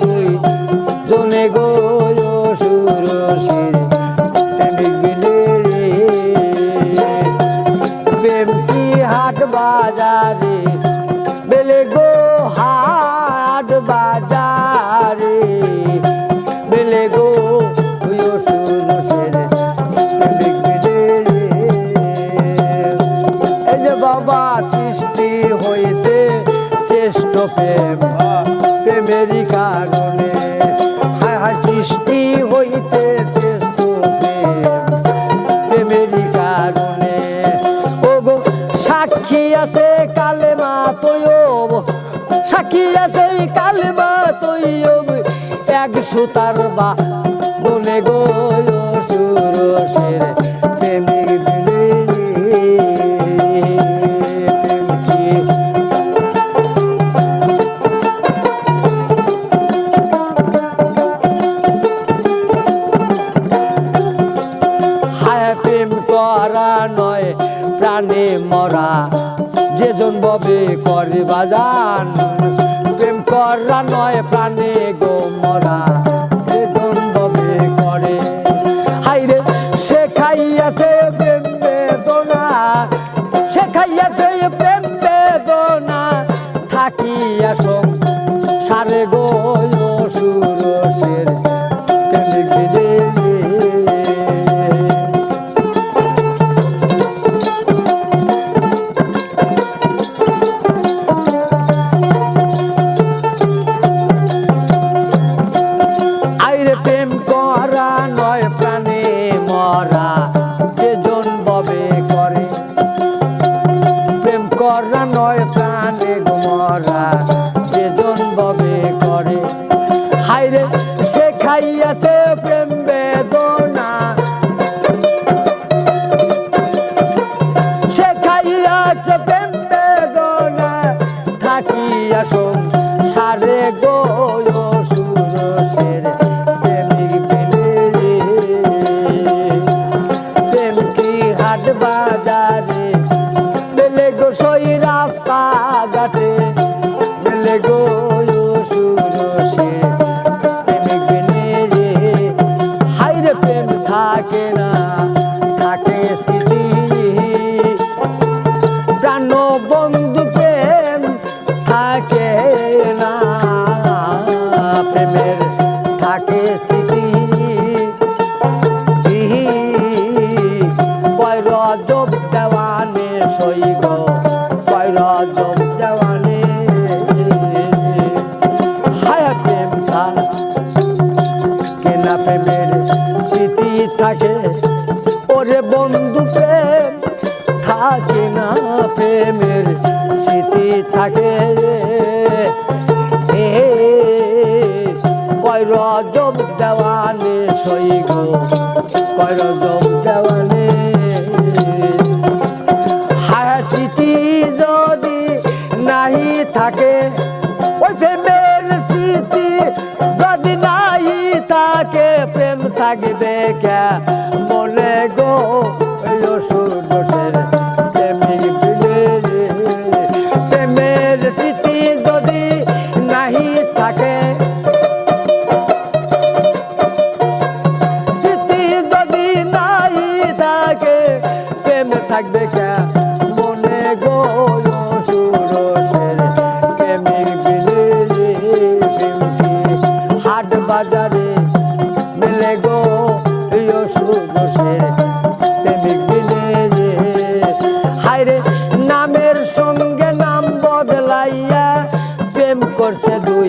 দুই জনে গো সুর বেমটি হাট বাজারে, বেলে গো হাট বাজারে। বেলে গো বাবা সৃষ্টি হইতে শ্রেষ্ঠ প্রেম। প্রেমেরই কারণে। হায় হায় সৃষ্টি হইতে শ্রেষ্ঠ প্রেম। প্রেমেরই কারণে। ও গো সাক্ষী আছে কালেমা তৈব সাক্ষী আছে কালেমা তৈব এক সুতার বা বলে গো সুরসের যেজন ববে করে বাজান, প্রেম করা নয়, প্রাণে গো মরা। যেজন ববে করে, হাইরে, সে খাইয়াছে প্রেম বেদনা। সে খাইয়াছে প্রেম বেদনা, থাকিয়া সারে গো সুরসের করা নয় প্রাণে মরা যে ববে করে। হাইরে সে খাইয়াছে প্রেম বেদনা। সে খাইয়াছে প্রেম বেদনা। থাকিয়া সং সারে গো সুরসের বাজারে সই গো রজব দেওয়ানে হায় প্রেম না প্রেমের স্মৃতি থাকে থাকে না, প্রেমের স্মৃতি থাকে। সই দেওয়ানে থাকে। ওই প্রেমের স্মৃতি যদি নাই থাকে প্রেম থাকবে কে? মনে গো স্মৃতি যদি নাহি থাকে সুরসের প্রেমিক হায়রে নামের সঙ্গে নাম বদলাইয়া প্রেম করছে দুই